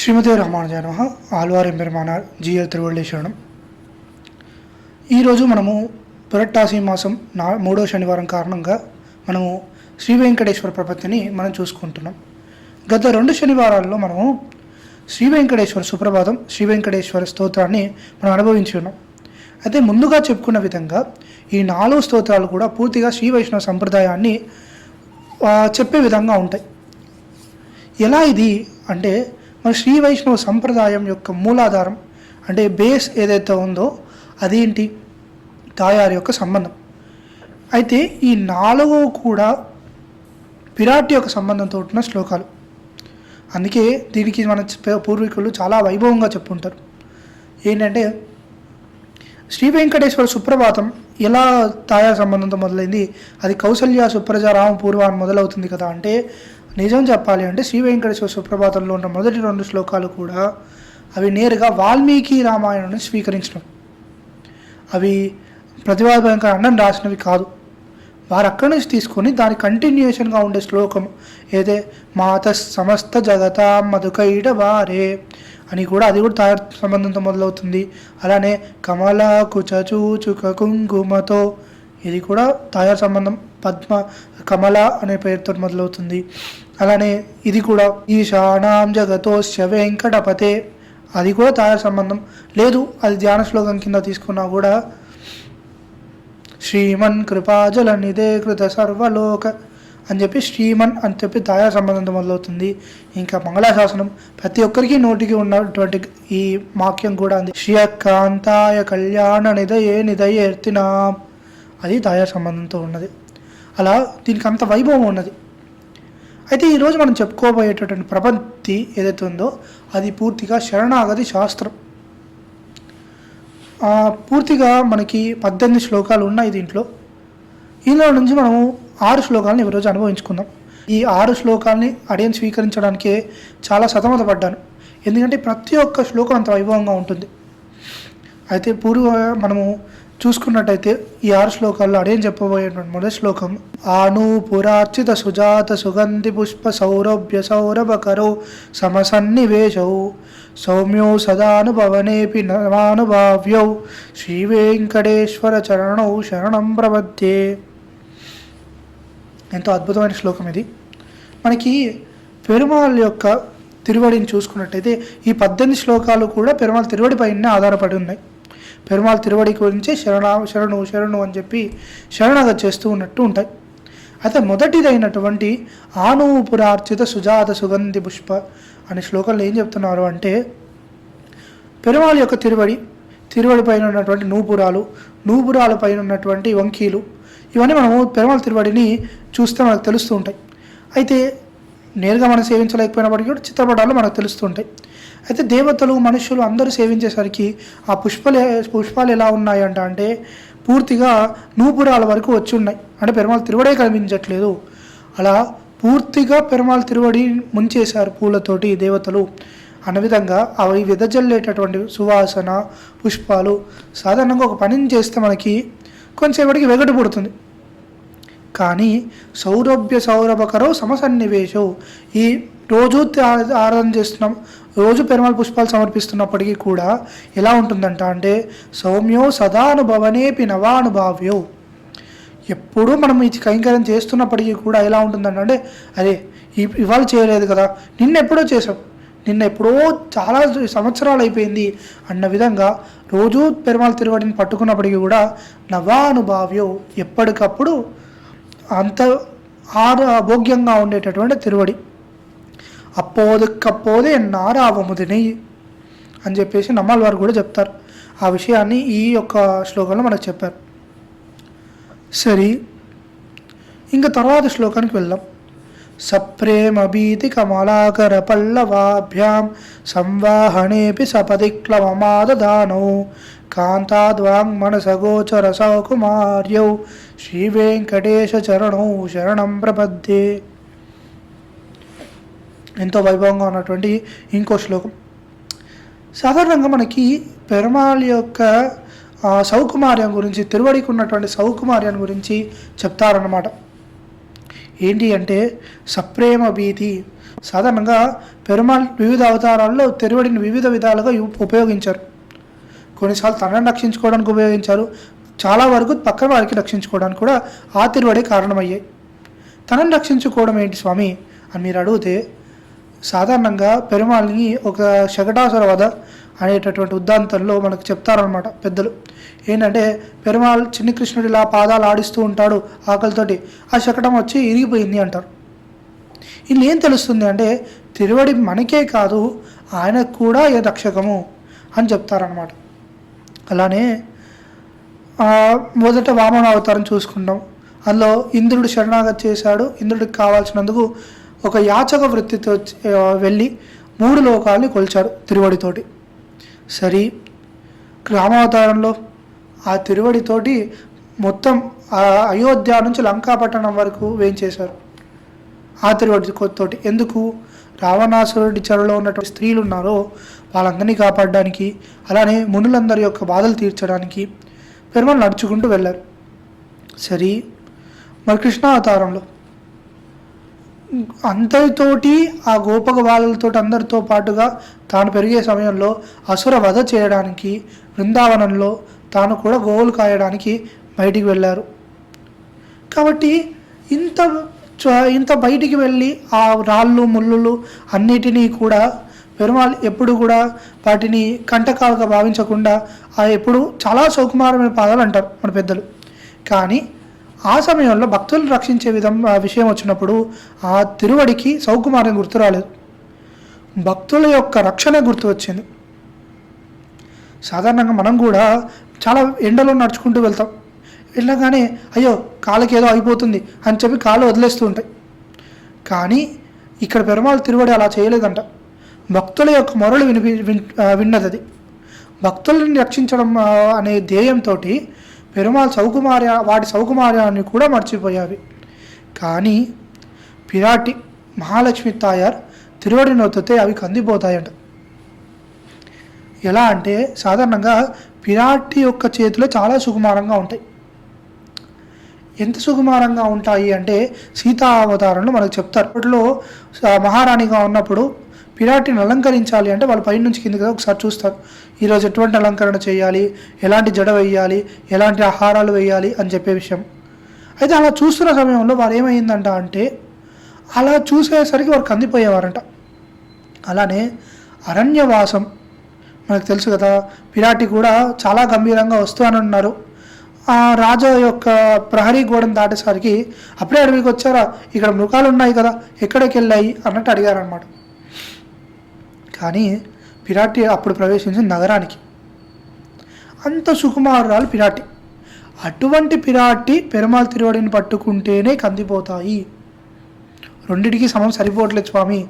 శ్రీమతి రామానుజాన Alvar పెరుమానార్ GL తిరువళ్ళేశ్వరం ఈరోజు మనము పురట్టాసి మాసం నా మూడో శనివారం కారణంగా మనము శ్రీ వెంకటేశ్వర ప్రపత్తిని మనం చూసుకుంటున్నాం. గత రెండు శనివారాల్లో మనము శ్రీ వెంకటేశ్వర సుప్రభాతం శ్రీ వెంకటేశ్వర స్తోత్రాన్ని మనం అనుభవించి ఉన్నాం. అయితే ముందుగా చెప్పుకున్న విధంగా ఈ నాలుగు స్తోత్రాలు కూడా పూర్తిగా శ్రీ వైష్ణవ సంప్రదాయాన్ని చెప్పే విధంగా ఉంటాయి. ఎలా ఇది అంటే మన శ్రీ వైష్ణవ సంప్రదాయం యొక్క మూలాధారం అంటే బేస్ ఏదైతే ఉందో అదేంటి? తాయారు యొక్క సంబంధం. అయితే ఈ నాలుగు కూడా విరాట్ యొక్క సంబంధంతో ఉన్న శ్లోకాలు. అందుకే దీనికి మన పూర్వీకులు చాలా వైభవంగా చెప్పుంటారు. ఏంటంటే శ్రీ వెంకటేశ్వర సుప్రభాతం ఎలా తాయా సంబంధంతో మొదలైంది? అది కౌసల్య సుప్రజ రామ పూర్వ మొదలవుతుంది కదా అంటే నిజం చెప్పాలి అంటే శ్రీ వెంకటేశ్వర సుప్రభాతంలో ఉన్న మొదటి రెండు శ్లోకాలు కూడా అవి నేరుగా వాల్మీకి రామాయణాన్ని స్వీకరించడం. అవి ప్రతిభాభయంకర అన్నం రాసినవి కాదు. వారు అక్కడి నుంచి తీసుకొని దాని కంటిన్యూషన్గా ఉండే శ్లోకం ఏదే? మాత సమస్త జగత మధుకైడ వారే అని కూడా అది కూడా తయారు సంబంధంతో మొదలవుతుంది. అలానే కమల కుచచూచుక కుంకుమతో ఇది కూడా తాయారు సంబంధం పద్మ కమల అనే పేరుతో మొదలవుతుంది. అలానే ఇది కూడా ఈశానాం జగతోశ్య వెంకటపతే. అది కూడా తాయారు సంబంధం. లేదు అది ధ్యాన శ్లోకం కింద తీసుకున్నా కూడా. శ్రీమన్ కృపాజల నిదే కృత సర్వలోక అని చెప్పి శ్రీమన్ అని చెప్పి దాయా సంబంధంతో మొదలవుతుంది. ఇంకా మంగళాశాసనం ప్రతి ఒక్కరికి నోటికి ఉన్నటువంటి ఈ వాక్యం కూడా ఉంది శ్రీయకాంతాయ కళ్యాణ నిదయే నిదయేర్తినా అది దాయా సంబంధంతో ఉన్నది. అలా దీనికి అంత వైభవం ఉన్నది. అయితే ఈరోజు మనం చెప్పుకోబోయేటటువంటి ప్రపత్తి ఏదైతే ఉందో అది పూర్తిగా శరణాగతి శాస్త్రం. పూర్తిగా మనకి పద్దెనిమిది శ్లోకాలు ఉన్నాయి దీంట్లో. ఇందులో నుంచి మనము ఆరు శ్లోకాలను ఈరోజు అనుభవించుకుందాం. ఈ ఆరు శ్లోకాలని అడియన్ స్వీకరించడానికే చాలా సతమతపడ్డాను. ఎందుకంటే ప్రతి ఒక్క శ్లోకం అంత వైభవంగా ఉంటుంది. అయితే పూర్వ మనము చూసుకున్నట్టయితే ఈ ఆరు శ్లోకాల్లో అడేం చెప్పబోయేటువంటి మొదటి శ్లోకం? ఆనూపురార్చిత సుజాత సుగంధి పుష్ప సౌరభ్య సౌరభకరౌ సమసన్నివేశౌ సౌమ్యో సదానుభవనేపి నమానుభావ్యౌ శ్రీ వెంకటేశ్వర చరణౌ శరణం ప్రపద్యే ఎంతో అద్భుతమైన శ్లోకం ఇది. మనకి పెరుమాళ్ యొక్క తిరువడిని చూసుకున్నట్టయితే ఈ పద్దెనిమిది శ్లోకాలు కూడా పెరుమాళ్ తిరువడి పైన ఆధారపడి ఉన్నాయి. పెరుమాళ్ తిరువడి గురించి శరణ శరణు శరణు అని చెప్పి శరణగా చేస్తూ ఉన్నట్టు ఉంటాయి. అయితే మొదటిదైనటువంటి ఆనూపురార్చిత సుజాత సుగంధి పుష్ప అనే శ్లోకంలో ఏం చెప్తున్నారు అంటే పెరుమాళ్ యొక్క తిరువడి తిరువడి పైన ఉన్నటువంటి నూపురాలు నూపురాల పైన ఉన్నటువంటి వంకీలు ఇవన్నీ మనము పెరుమాళ్ తిరువడిని చూస్తే మనకు తెలుస్తూ ఉంటాయి. అయితే నేరుగా మనం సేవించలేకపోయినప్పటికీ కూడా చిత్రపటాలు మనకు తెలుస్తూ ఉంటాయి. అయితే దేవతలు మనుషులు అందరూ సేవించేసరికి ఆ పుష్పలు పుష్పాలు ఎలా ఉన్నాయంట అంటే పూర్తిగా నూపురాల వరకు వచ్చి ఉన్నాయి. అంటే పెరుమాళ్ తిరువడే కనిపించట్లేదు. అలా పూర్తిగా పెరుమాళ్ తిరువడి ముంచేశారు పూలతోటి దేవతలు. అన్న విధంగా అవి వెదజల్లేటటువంటి సువాసన పుష్పాలు సాధారణంగా ఒక పనిని చేస్తే మనకి కొంచెంసేపటికి వెగటు పుడుతుంది. కానీ సౌరభ్య సౌరభకరో సమసన్నివేశం ఈ రోజు ఆరాధన చేస్తున్నాం. రోజు పెరుమాళ్ పుష్పాలు సమర్పిస్తున్నప్పటికీ కూడా ఎలా ఉంటుందంట అంటే సౌమ్యో సదానుభవనేపి నవానుభావ్యో. ఎప్పుడూ మనం ఈ కైంకర్యం చేస్తున్నప్పటికీ కూడా ఎలా ఉంటుందంట అంటే అరే ఇవాళ చేయలేదు కదా నిన్న ఎప్పుడో చేసాం నిన్న ఎప్పుడో చాలా సంవత్సరాలు అయిపోయింది అన్న విధంగా రోజు పెరుమాళ్ తిరువడిని పట్టుకున్నప్పటికీ కూడా నవానుభావ్యో ఎప్పటికప్పుడు అంత ఆరు భోగ్యంగా ఉండేటటువంటి తిరువడి. అప్పోదుకప్పోదే నారావముదిని అని చెప్పేసి నమ్మాలి వారు కూడా చెప్తారు. ఆ విషయాన్ని ఈ యొక్క శ్లోకంలో మనకు చెప్పారు. సరే ఇంకా తర్వాత శ్లోకానికి వెళ్దాం. సప్రేమ భీతి కమలాకర పల్లవాభ్యాం సంవాహనేపి సపదిక్లవమాదదానౌ కాంతాద్వాంగ్ మనసగోచర సౌకుమార్యౌ శ్రీ చరణౌ శరణం ప్రపద్యే. ఎంతో వైభవంగా ఉన్నటువంటి ఇంకో శ్లోకం. సాధారణంగా మనకి పెరుమాళ్ యొక్క సౌకుమార్యం గురించి తిరువడికి ఉన్నటువంటి సౌకుమార్యం గురించి చెప్తారన్నమాట. ఏంటి అంటే సప్రేమ భీతి. సాధారణంగా పెరుమాళ్ వివిధ అవతారాల్లో తిరువడిని వివిధ విధాలుగా ఉపయోగించారు. కొన్నిసార్లు తనని రక్షించుకోవడానికి ఉపయోగించారు. చాలా వరకు పక్కన వారికి రక్షించుకోవడానికి కూడా ఆ తిరువడే కారణమయ్యాయి. తనని రక్షించుకోవడం ఏంటి స్వామి? అని మీరు అడిగితే సాధారణంగా పెరుమాళ్ళని ఒక శకటాసుర వధ అనేటటువంటి ఉద్దాంతంలో మనకు చెప్తారనమాట పెద్దలు. ఏంటంటే పెరుమాళ్ చిన్న కృష్ణుడు ఇలా పాదాలు ఆడిస్తూ ఉంటాడు ఆకలితోటి. ఆ శకటం వచ్చి ఇరిగిపోయింది అంటారు. ఇల్లు ఏం తెలుస్తుంది అంటే తిరువడి మనకే కాదు ఆయనకు కూడా ఏ దక్షకము అని చెప్తారనమాట అలానే మొదట వామన అవతారం చూసుకుంటాం అందులో ఇంద్రుడు శరణాగతి చేశాడు. ఇంద్రుడికి కావాల్సినందుకు ఒక యాచక వృత్తితో వెళ్ళి మూడు లోకాలని కొలిచాడు తిరువడితోటి. సరి రామావతారంలో ఆ తిరువడితోటి మొత్తం అయోధ్య నుంచి లంకాపట్టణం వరకు వేయించేశారు ఆ తిరువడి తోటి ఎందుకు? రావణాసురుడి చెరలో ఉన్నటువంటి స్త్రీలు ఉన్నారో వాళ్ళందరినీ కాపాడడానికి అలానే మునులందరి యొక్క బాధలు తీర్చడానికి పెరుమలు నడుచుకుంటూ వెళ్ళారు. సరే మరి కృష్ణావతారంలో అందరితోటి ఆ గోపక బాలలతో అందరితో పాటుగా తాను పెరిగే సమయంలో అసుర వధ చేయడానికి బృందావనంలో తాను కూడా గోవులు కాయడానికి బయటికి వెళ్ళారు. కాబట్టి ఇంత చ- ఇంత బయటికి వెళ్ళి ఆ రాళ్ళు ముళ్ళు అన్నిటినీ కూడా పెరుమాళ్ ఎప్పుడు కూడా వాటిని కంటకాలుగా భావించకుండా ఆ ఎప్పుడు చాలా సౌకుమారమైన పాదాలు అంటారు మన పెద్దలు. కానీ ఆ సమయంలో భక్తులను రక్షించే విధం విషయం వచ్చినప్పుడు ఆ తిరువడికి సౌకుమార్యం గుర్తు రాలేదు. భక్తుల యొక్క రక్షణ గుర్తు వచ్చింది. సాధారణంగా మనం కూడా చాలా ఎండలో నడుచుకుంటూ వెళ్తాం. వెళ్ళగానే అయ్యో కాళ్ళకి ఏదో అయిపోతుంది అని చెప్పి కాళ్ళు వదిలేస్తూ ఉంటాయి. కానీ ఇక్కడ పెరుమాళ్ తిరువడి అలా చేయలేదంట. భక్తుల యొక్క మొరలు వినిపి విన్ విన్నది అది. భక్తులను రక్షించడం అనే ధ్యేయంతో పెరుమాళ్ సౌకుమార్య వాటి సౌకుమార్యాన్ని కూడా మర్చిపోయావి. కానీ పిరాటి మహాలక్ష్మి తాయార్ తిరువడి నొత్తితే అవి కందిపోతాయంట. ఎలా అంటే సాధారణంగా పిరాటి యొక్క చేతిలో చాలా సుకుమారంగా ఉంటాయి. ఎంత సుకుమారంగా ఉంటాయి అంటే సీతా అవతారంలో మనకు చెప్తారు. అప్పట్లో మహారాణిగా ఉన్నప్పుడు పిరాటిని అలంకరించాలి అంటే వాళ్ళు పైనుంచి కిందకి ఒకసారి చూస్తారు. ఈరోజు ఎటువంటి అలంకరణ చేయాలి? ఎలాంటి జడ వేయాలి? ఎలాంటి ఆహారాలు వేయాలి? అని చెప్పే విషయం. అయితే అలా చూస్తున్న సమయంలో వారు ఏమైందంట అంటే అలా చూసేసరికి వారు కందిపోయేవారంట. అలానే అరణ్యవాసం మనకు తెలుసు కదా పిరాటి కూడా చాలా గంభీరంగా వస్తూ అని ఉన్నారు ఆ రాజు యొక్క ప్రహరీ గోడను దాటేసరికి అప్పుడే అడవికి వచ్చారా? ఇక్కడ మృగాలు ఉన్నాయి కదా ఎక్కడికి వెళ్ళాయి? అన్నట్టు అడిగారనమాట కానీ పిరాటి అప్పుడు ప్రవేశించిన నగరానికి. అంత సుకుమారురాలు పిరాటి. అటువంటి పిరాటి పెరుమాళ్ తిరువడిని పట్టుకుంటేనే కందిపోతాయి. రెండిటికి సమం సరిపోవట్లేదు స్వామి.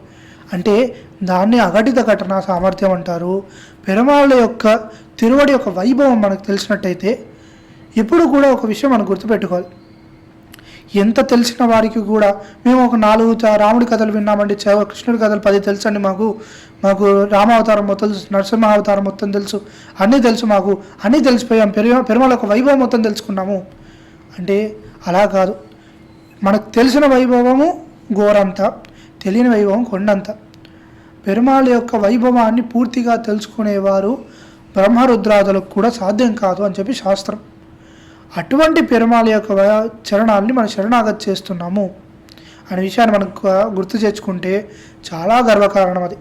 అంటే దాన్ని అఘటిత ఘటన సామర్థ్యం అంటారు. పెరుమాళ్ళ యొక్క తిరువడి యొక్క వైభవం మనకు తెలిసినట్టయితే ఎప్పుడు కూడా ఒక విషయం మనం గుర్తుపెట్టుకోవాలి. ఎంత తెలిసిన వారికి కూడా మేము ఒక నాలుగు రాముడి కథలు విన్నామండి చ- కృష్ణుడి కథలు పది తెలుసు అండి మాకు. మాకు రామావతారం మొత్తం తెలుసు నరసింహావతారం మొత్తం తెలుసు అన్నీ తెలుసు మాకు. అన్నీ తెలిసిపోయాం పెరుమ పెరుమల ఒక వైభవం మొత్తం తెలుసుకున్నాము. అంటే అలా కాదు. మనకు తెలిసిన వైభవము గోరంత తెలియని వైభవం కొండంత. పెరుమాళ యొక్క వైభవాన్ని పూర్తిగా తెలుసుకునేవారు బ్రహ్మరుద్రాదులకు కూడా సాధ్యం కాదు అని చెప్పి శాస్త్రం. అటువంటి పెరుమాళ యొక్క చరణాలని మనం శరణాగతి చేస్తున్నాము అనే విషయాన్ని మనం గుర్తు తెచ్చుకుంటే చాలా గర్వకారణం అది.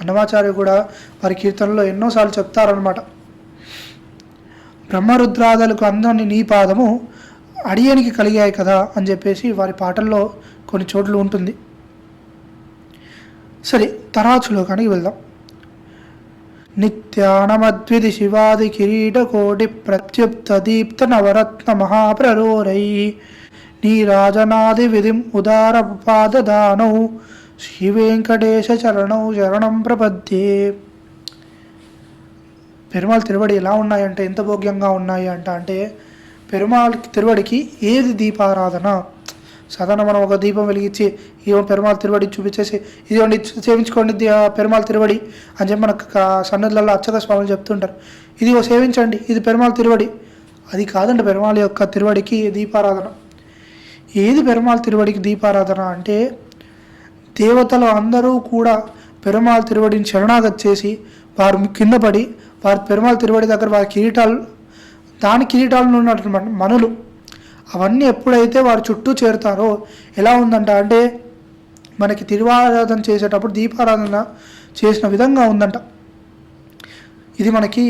అన్నమాచార్య కూడా వారి కీర్తనలో ఎన్నోసార్లు చెప్తారనమాట బ్రహ్మరుద్రాదులకు అందని నీ పాదము అడియనికి కలిగాయి కదా అని చెప్పేసి వారి పాటల్లో కొన్ని చోట్ల ఉంటుంది. సరే తరాచులో కానీ వెళ్దాం. నిత్యానమద్విధి శివాది కిరీటకోటి ప్రత్యుప్త దీప్త నవరత్న మహాప్రరోరై నీరాజనాది విధిం ఉదార పాదదానౌ శ్రీ వెంకటేశ చరణౌ శరణం ప్రపద్యే పెరుమాళ్ తిరువడి ఎలా ఉన్నాయంటే ఎంత భోగ్యంగా ఉన్నాయి అంట అంటే పెరుమాళ్ తిరువడికి ఏది దీపారాధన? సాధారణ మనం ఒక దీపం వెలిగించి ఇవో పెరుమాళ్ తిరువడి చూపించేసి ఇదిగోండి సేవించుకోండి ది- పెరుమాళ్ తిరువడి అని చెప్పి మనకు సన్నదులలో అర్చక స్వాములు చెప్తుంటారు. ఇది సేవించండి ఇది పెరుమాళ్ తిరువడి. అది కాదండి పెరుమాళ్ యొక్క తిరువడికి దీపారాధన. ఏది పెరుమాళ్ తిరువడికి దీపారాధన అంటే దేవతలు అందరూ కూడా పెరుమాళ్ తిరువడిని శరణాగతి చేసి వారు కింద పడి వారి పెరుమాళ్ తిరువడి దగ్గర వారి కిరీటాలు దాని కిరీటాలను ఉన్నటువంటి మనులు అవన్నీ ఎప్పుడైతే వారు చుట్టూ చేరుతారో ఎలా ఉందంట? అంటే మనకి తిరువారాధన చేసేటప్పుడు దీపారాధన చేసిన విధంగా ఉందంట. ఇది మనకి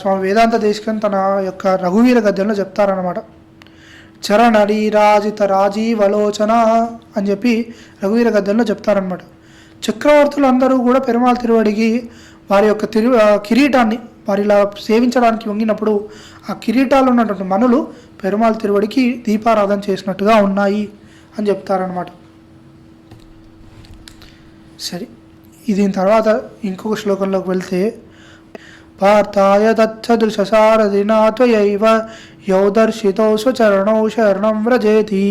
స్వామి వేదాంత దేశకన్ తన యొక్క రఘువీర గద్యంలో చెప్తారనమాట చరణడి రాజిత రాజీవలోచన అని చెప్పి రఘువీర గద్యంలో చెప్తారనమాట చక్రవర్తులు అందరూ కూడా పెరుమాళ్ తిరువడికి వారి యొక్క తిరు కిరీటాన్ని వారి ఇలా సేవించడానికి వంగినప్పుడు ఆ కిరీటాలు ఉన్నటువంటి మనులు పెరుమాల్ తిరువడికి దీపారాధన చేసినట్టుగా ఉన్నాయి అని చెప్తారనమాట సరే ఇది దీని తర్వాత ఇంకొక శ్లోకంలోకి వెళ్తే పార్థాయ తచ్చదృశసారథినా త్వయైవ యౌ స్వచరణౌ శరణం వ్రజేతి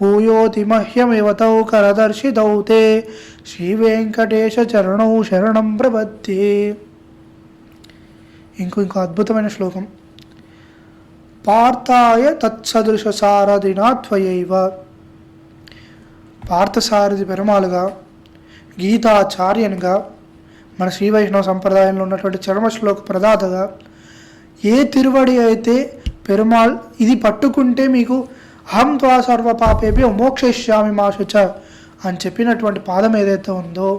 భూయోతి మహ్యమివ తౌ కరదర్శితౌ తే శ్రీవేంకటేశ చరణౌ శరణం ప్రపద్యే. ఇంకో ఇంకో అద్భుతమైన శ్లోకం. పార్థాయ తత్సదృశ సారథినా త్వయైవ. పార్థసారథి పెరుమాలుగా గీతాచార్యనుగా మన శ్రీ వైష్ణవ సంప్రదాయంలో ఉన్నటువంటి చరమశ్లోక ప్రదాతగా ఏ తిరువడి అయితే పెరుమాళ్ ఇది పట్టుకుంటే మీకు అహం త్వా సర్వ పాపేభ్యో మోక్షయిష్యామి మాశుచ అని చెప్పినటువంటి పాదం ఏదైతే ఉందో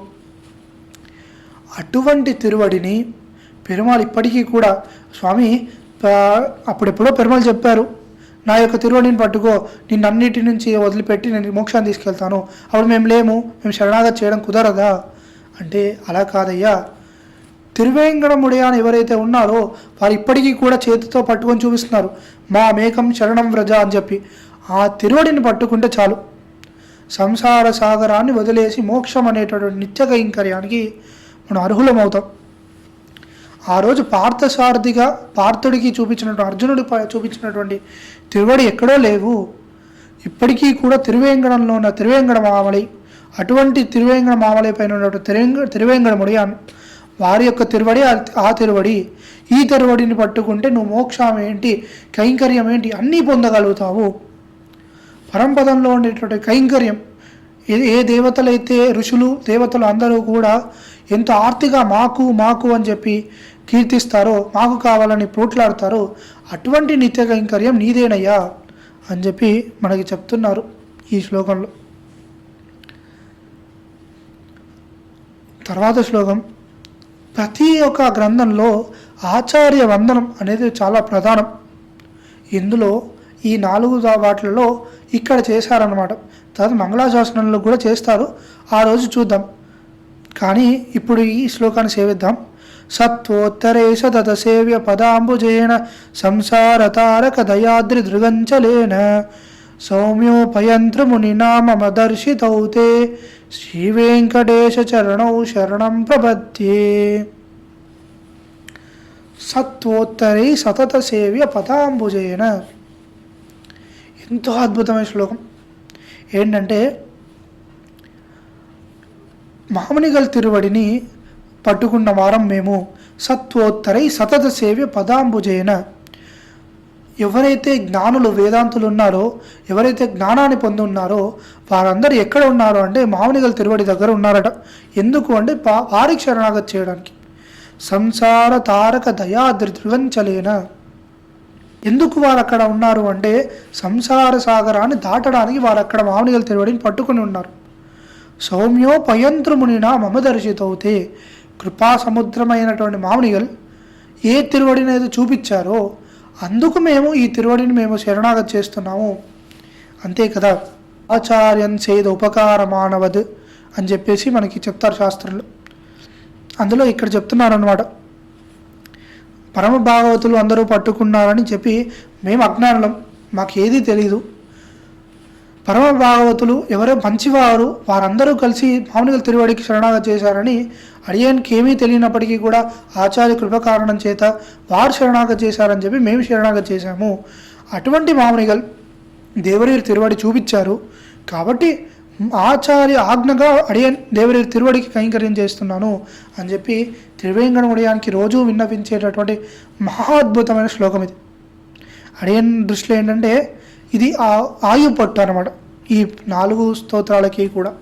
అటువంటి తిరువడిని పెరుమాళ్ ఇప్పటికీ కూడా స్వామి అప్పుడెప్పుడో పెరుమలు చెప్పారు నా యొక్క తిరువడిని పట్టుకో నిన్నన్నిటి నుంచి వదిలిపెట్టి నేను మోక్షాన్ని తీసుకెళ్తాను. అప్పుడు మేము లేము మేము శరణాగతి చేయడం కుదరదా? అంటే అలా కాదయ్యా. తిరువేంకటముడియాని ఎవరైతే ఉన్నారో వారు ఇప్పటికీ కూడా చేతితో పట్టుకొని చూపిస్తున్నారు. మా మేకం శరణం వ్రజ అని చెప్పి. ఆ తిరువడిని పట్టుకుంటే చాలు. సంసార సాగరాన్ని వదిలేసి మోక్షం అనేటటువంటి నిత్య కైంకర్యానికి మనం అర్హులమవుతాం. ఆ రోజు పార్థసారథిగా పార్థుడికి చూపించినటువంటి అర్జునుడి చూపించినటువంటి తిరువడి ఎక్కడో లేవు. ఇప్పటికీ కూడా తిరువేంగడంలో ఉన్న తిరువేంగడ మామలి అటువంటి తిరువేంగడ మామలి పైన ఉన్నటువంటి తిరువేంగ తిరువేంగడముడి అన్ వారి యొక్క తిరువడి ఆ- ఆ తిరువడి ఈ తిరువడిని పట్టుకుంటే నువ్వు మోక్షం ఏంటి కైంకర్యం ఏంటి అన్నీ పొందగలుగుతావు. పరంపదంలో ఉండేటువంటి కైంకర్యం ఏ ఏ దేవతలైతే ఋషులు దేవతలు అందరూ కూడా ఎంతో ఆర్తిగా మాకు మాకు అని చెప్పి కీర్తిస్తారో మాకు కావాలని పోట్లాడతారో అటువంటి నిత్య కైంకర్యం నీదేనయ్యా అని చెప్పి మనకి చెప్తున్నారు ఈ శ్లోకంలో. తర్వాత శ్లోకం ప్రతి ఒక్క గ్రంథంలో ఆచార్య వందనం అనేది చాలా ప్రధానం. ఇందులో ఈ నాలుగు దా- వాటిలలో ఇక్కడ చేశారన్నమాట. తర్వాత మంగళాశాసనంలో కూడా చేస్తారు. ఆ రోజు చూద్దాం. కానీ ఇప్పుడు ఈ శ్లోకాన్ని సేవిద్దాం. సత్వోత్తరేశ తత సేవ్య పదాంబుజేన సంసార తారక దయాద్రి దృగంచలేన సౌమ్యోపయంత్రమునినా మమ దర్శితౌ తే శ్రీవేంకటేశ చరణౌ శరణం ప్రపద్యే. సత్వోత్తరై సతత సేవ్య పదాంబుజేన ఎంతో అద్భుతమైన శ్లోకం. ఏంటంటే మామనిగల్ తిరువడిని పట్టుకున్న వారం మేము సత్వోత్తరై సతత సేవ్య పదాంబుజైన. ఎవరైతే జ్ఞానులు వేదాంతులు ఉన్నారో ఎవరైతే జ్ఞానాన్ని పొంది ఉన్నారో వారందరూ ఎక్కడ ఉన్నారో అంటే మామనిగల్ తిరువడి దగ్గర ఉన్నారట. ఎందుకు అంటే పా- వారికి శరణాగతి చేయడానికి. సంసార తారక దయాద్రి ధృవంచలేన ఎందుకు వారు అక్కడ ఉన్నారు అంటే సంసార సాగరాన్ని దాటడానికి వారు అక్కడ మామనిగల తిరువడిని పట్టుకుని ఉన్నారు. సౌమ్యో పయంత్రమునినా మమ దర్శితవుతే కృపా సముద్రమైనటువంటి మామనిగల్ ఏ తిరువడిని అయితే చూపించారో అందుకు మేము ఈ తిరువడిని మేము శరణాగతి చేస్తున్నాము. అంతే కదా. ఆచార్యన్ సేద ఉపకార మానవద్ అని చెప్పేసి మనకి చెప్తారు శాస్త్రంలో. అందులో ఇక్కడ చెప్తున్నారు అనమాట పరమ భాగవతులు అందరూ పట్టుకున్నారని చెప్పి మేము అజ్ఞానులం. మాకేది తెలీదు. పరమ భాగవతులు ఎవరో మంచివారు వారందరూ కలిసి మామూలుగా తిరువడికి శరణాగతి చేశారని అడియానికి ఏమీ తెలియనప్పటికీ కూడా ఆచార్య కృప కారణం చేత వారు శరణాగతి చేశారని చెప్పి మేము శరణాగతి చేశాము. అటువంటి మామూలుగా దేవరీరు తిరువడి చూపించారు. కాబట్టి ఆచార్య ఆజ్ఞగా అడియన్ దేవుడి తిరువడికి కైంకర్యం చేస్తున్నాను అని చెప్పి త్రివేంకటముడియానికి రోజు విన్నపించేటటువంటి మహా అద్భుతమైన శ్లోకం ఇది. అడియన్ దృష్టిలో ఏంటంటే ఇది ఆ ఆయు పట్టు అనమాట ఈ నాలుగు స్తోత్రాలకి కూడా.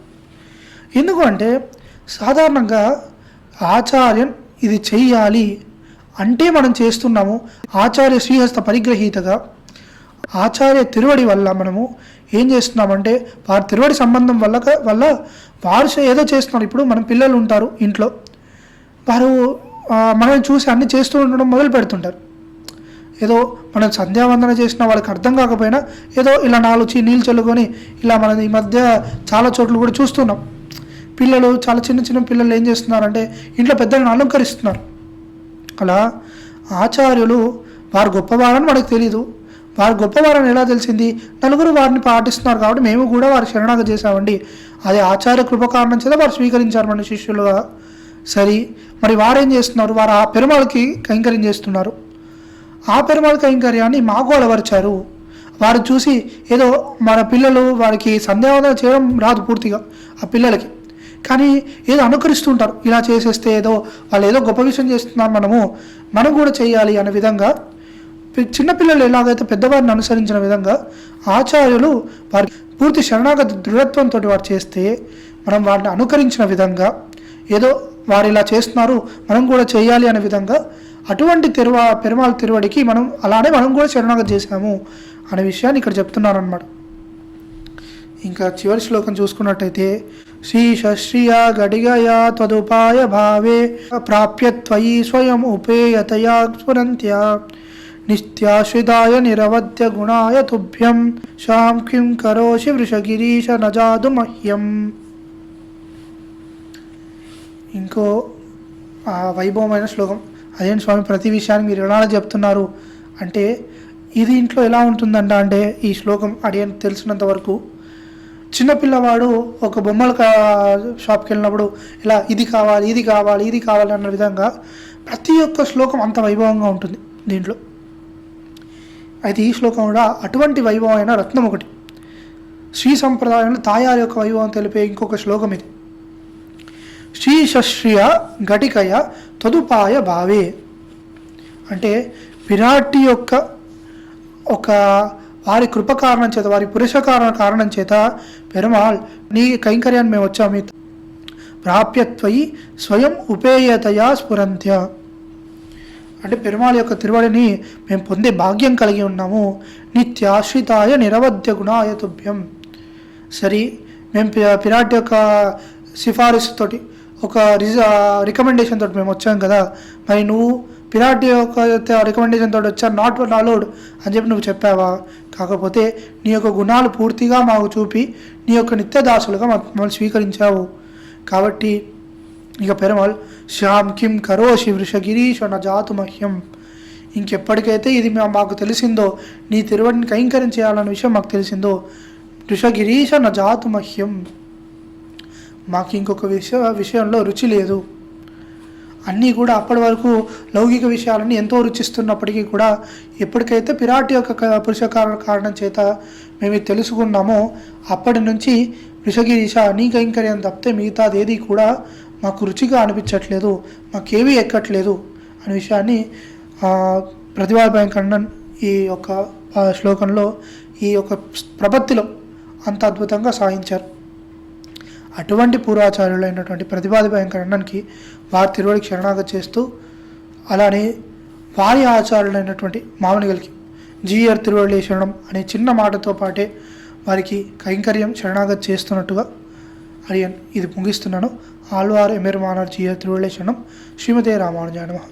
ఎందుకు అంటే సాధారణంగా ఆచార్యన్ ఇది చెయ్యాలి అంటే మనం చేస్తున్నాము ఆచార్య శ్రీహస్త పరిగ్రహీతగా ఆచార్య తిరువడి వల్ల మనము ఏం చేస్తున్నామంటే వారి తిరువడి సంబంధం వల్ల వల్ల వారు ఏదో చేస్తున్నారు ఇప్పుడు మన పిల్లలు ఉంటారు ఇంట్లో. వారు మనల్ని చూసి అన్ని చేస్తూ ఉండడం మొదలు పెడుతుంటారు. ఏదో మనం సంధ్యావందన చేసిన వాళ్ళకి అర్థం కాకపోయినా ఏదో ఇలా నాలుగు నీళ్ళు చల్లుకొని ఇలా మనం ఈ మధ్య చాలా చోట్ల కూడా చూస్తున్నాం. పిల్లలు చాలా చిన్న చిన్న పిల్లలు ఏం చేస్తున్నారంటే ఇంట్లో పెద్దలను అలంకరిస్తున్నారు. అలా ఆచార్యులు వారు గొప్పవారని మనకు తెలియదు వారు గొప్పవారని ఎలా తెలిసింది? నలుగురు వారిని పాటిస్తున్నారు కాబట్టి మేము కూడా వారి శరణాగ చేశామండి. అది ఆచార్య కృప కారణం చేత వారు స్వీకరించారు మన శిష్యులుగా. సరి మరి వారేం చేస్తున్నారు? వారు ఆ పెరుమాళకి కైంకర్యం చేస్తున్నారు. ఆ పెరుమాళ కైంకర్యాన్ని మాకు అలవరిచారు. వారు చూసి ఏదో మన పిల్లలు వారికి సందేహం చేయడం రాదు పూర్తిగా ఆ పిల్లలకి. కానీ ఏదో అనుకరిస్తుంటారు. ఇలా చేసేస్తే ఏదో వాళ్ళు ఏదో గొప్ప విషయం చేస్తున్నారు మనము మనం కూడా చేయాలి అనే విధంగా చిన్నపిల్లలు ఎలాగైతే పెద్దవారిని అనుసరించిన విధంగా ఆచార్యులు వారి పూర్తి శరణాగతి దృఢత్వంతో వారు చేస్తే మనం వారిని అనుకరించిన విధంగా ఏదో వారు ఇలా చేస్తున్నారు మనం కూడా చేయాలి అనే విధంగా అటువంటి తెరువా పెరుమాల తిరువడికి మనం అలానే మనం కూడా శరణాగతి చేశాము అనే విషయాన్ని ఇక్కడ చెప్తున్నారనమాట ఇంకా చివరి శ్లోకం చూసుకున్నట్టయితే శ్రీశ్రియా గడిగయా తదుపాయ భావే ప్రాప్య త్వయి స్వయం ఉపేయతయా స్ఫురంత్యా నిత్యాశ్రితాయ నిరవధ్య గుణాయ తుభ్యం శాం కిం కరోషి వృషగిరీశ నజాదు మహ్యం ఇంకో వైభవమైన శ్లోకం. అదేంటి స్వామి ప్రతి విషయాన్ని మీరు ఎలా చెప్తున్నారు. అంటే ఇది ఇంట్లో ఎలా ఉంటుందంట అంటే ఈ శ్లోకం అడియన్ తెలిసినంత వరకు చిన్నపిల్లవాడు ఒక బొమ్మల కా- షాప్కి వెళ్ళినప్పుడు ఇలా ఇది కావాలి ఇది కావాలి ఇది కావాలి అన్న విధంగా ప్రతి ఒక్క శ్లోకం అంత వైభవంగా ఉంటుంది దీంట్లో. అయితే ఈ శ్లోకం కూడా అటువంటి వైభవమైన రత్నం ఒకటి. శ్రీ సంప్రదాయంలో తాయారి యొక్క వైభవం తెలిపే ఇంకొక శ్లోకం ఇది. శ్రీశ్రియ ఘటికయ తదుపాయ భావే. అంటే విరాటి యొక్క ఒక వారి కృప కారణం చేత వారి పురుషకారణ కారణం చేత పెరుమాళ్ నీ కైంకర్యాన్ని మేము వచ్చాము ప్రాప్యత్వయి స్వయం ఉపేయతయా స్ఫురంత్య. అంటే పెరుమాళ్ యొక్క తిరువడిని మేము పొందే భాగ్యం కలిగి ఉన్నాము. నిత్యాశ్రితాయ నిరవధ్య గుణాయ తుభ్యం. సరి మేము పిరాట్ యొక్క సిఫారసుతోటి ఒక రిజ రికమెండేషన్ తోటి మేము వచ్చాం కదా. మరి నువ్వు పిరాట్ యొక్క రికమెండేషన్ తోటి వచ్చా నాట్ అలౌడ్ అని చెప్పి నువ్వు చెప్పావా? కాకపోతే నీ యొక్క గుణాలు పూర్తిగా మాకు చూపి నీ యొక్క నిత్యదాసులుగా మమ్మల్ని స్వీకరించావు. కాబట్టి ఇక పెరుమాల్ శ్యామ్ కిం కరోషి వృషగిరీశ జాతు మహ్యం ఇంకెప్పటికైతే ఇది మాకు తెలిసిందో నీ తిరువడిని కైంకర్యం చేయాలన్న విషయం మాకు తెలిసిందో వృషగిరీశ జాతు మహ్యం మాకు ఇంకొక విషయ విషయంలో రుచి లేదు. అన్నీ కూడా అప్పటి వరకు లౌకిక విషయాలన్నీ ఎంతో రుచిస్తున్నప్పటికీ కూడా ఎప్పటికైతే పిరాటి యొక్క పురుషకార కారణం చేత మేము తెలుసుకున్నామో అప్పటి నుంచి వృషగిరీష నీ కైంకర్యం తప్పితే మిగతాది ఏది కూడా మాకు రుచిగా అనిపించట్లేదు మాకేమీ ఎక్కట్లేదు అనే విషయాన్ని ఆ, ప్రతిభాభాయం కన్నన్ ఈ యొక్క శ్లోకంలో ఈ యొక్క ప్రపత్తిలో అంత అద్భుతంగా సాధించారు. అటువంటి పూర్వాచార్యులైనటువంటి ప్రతిపాది భయంకరణానికి వారి తిరువడికి శరణాగతి చేస్తూ అలానే వారి ఆచార్యులైనటువంటి మామనిగలకి జీఆర్ తిరువళ్ళేశ్వరం అనే చిన్న మాటతో పాటే వారికి కైంకర్యం శరణాగతి చేస్తున్నట్టుగా అడిగాను ఇది ముగిస్తున్నాను. ఆల్వార్ ఎమెరుమానార్ జీఆర్ తిరువళ్ళేశ్వరం శ్రీమతే రామానుజాయ నమః.